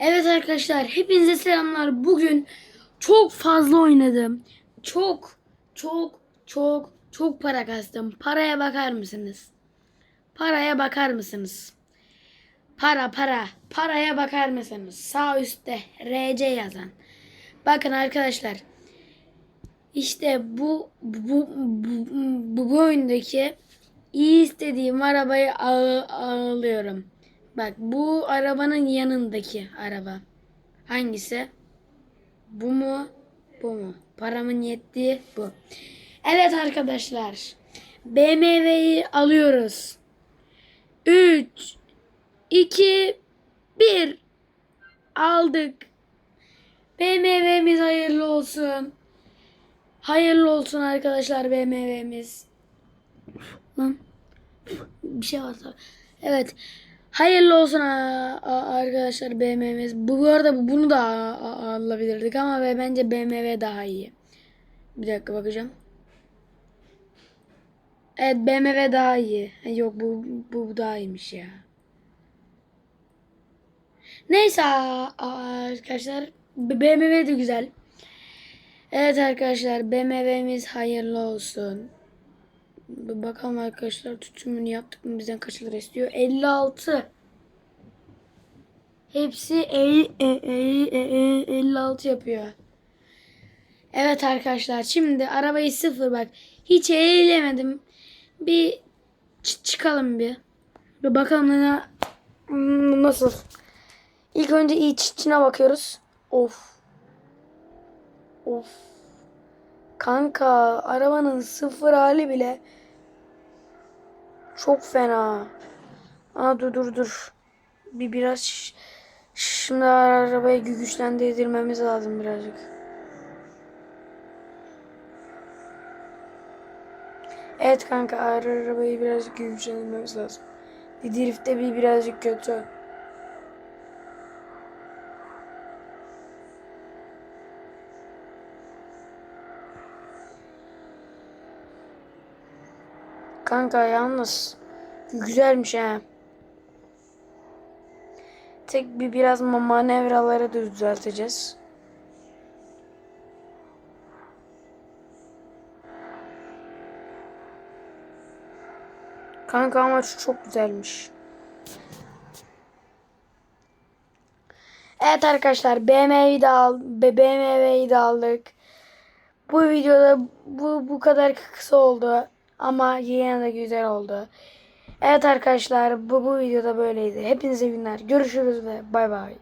Evet arkadaşlar hepinize selamlar. Bugün çok fazla oynadım. Çok çok çok çok para kastım. Paraya bakar mısınız? Paraya bakar mısınız? Para para. Paraya bakar mısınız? Sağ üstte RC yazan. Bakın arkadaşlar. İşte bu bu bu, bu, bu oyundaki iyi istediğim arabayı al- alıyorum. Bak bu arabanın yanındaki araba. Hangisi? Bu mu? Bu mu? Paramın yettiği bu. Evet arkadaşlar. BMW'yi alıyoruz. 3 2 1 aldık. BMW'miz hayırlı olsun. Hayırlı olsun arkadaşlar BMW'miz. Lan bir şey var. Evet. Hayırlı olsun arkadaşlar BMW'miz. Bu, arada bunu da alabilirdik ama bence BMW daha iyi. Bir dakika bakacağım. Evet BMW daha iyi. Yok bu, bu, daha iyiymiş ya. Neyse arkadaşlar BMW de güzel. Evet arkadaşlar BMW'miz hayırlı olsun. Bakalım arkadaşlar tutumunu yaptık mı bizden kaç lira istiyor? 56. Hepsi el- e- e- e- e- 56 yapıyor. Evet arkadaşlar şimdi arabayı sıfır bak. Hiç eğlemedim. Bir çıkalım bir. Bir bakalım ne Hmm, nasıl. İlk önce iç içine bakıyoruz. Of. Of. Kanka arabanın sıfır hali bile çok fena. Aa dur dur dur. Bir biraz şimdi arabayı gü- güçlendirmemiz lazım birazcık. Evet kanka ara- arabayı birazcık güçlendirmemiz lazım. Bir driftte bir birazcık kötü. Kanka yalnız güzelmiş ha. Tek bir biraz ma- manevraları da düzelteceğiz. Kanka ama çok güzelmiş. Evet arkadaşlar BMW'yi de al BMW'yi de aldık. Bu videoda bu bu kadar kısa oldu ama yine de güzel oldu. Evet arkadaşlar bu bu videoda böyleydi. Hepinize günler. Görüşürüz ve bay bay.